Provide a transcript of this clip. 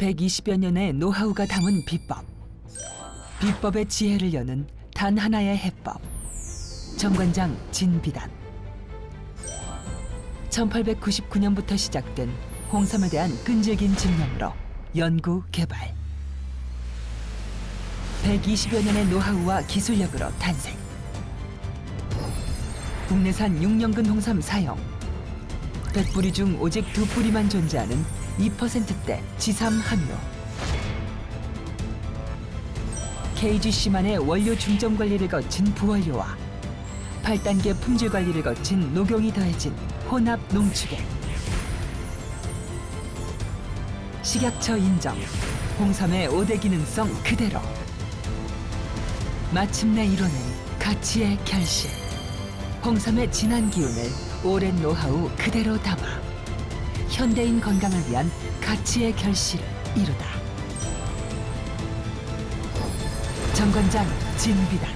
120여 년의 노하우가 담은 비법. 비법의 지혜를 여는 단 하나의 해법. 정관장 진비단. 1899년부터 시작된 홍삼에 대한 끈질긴 집념으로 연구 개발. 120여 년의 노하우와 기술력으로 탄생. 국내산 6년근 홍삼 사용. 100뿌리 중 오직 두 뿌리만 존재하는 2%대 지삼 함유. KGC만의 원료 중점 관리를 거친 부원료와 8단계 품질 관리를 거친 녹용이 더해진 혼합 농축액. 식약처 인정. 홍삼의 5대 기능성 그대로. 마침내 이뤄낸 가치의 결실. 홍삼의 진한 기운을 오랜 노하우 그대로 담아 현대인 건강을 위한 가치의 결실을 이루다. 정관장 진비단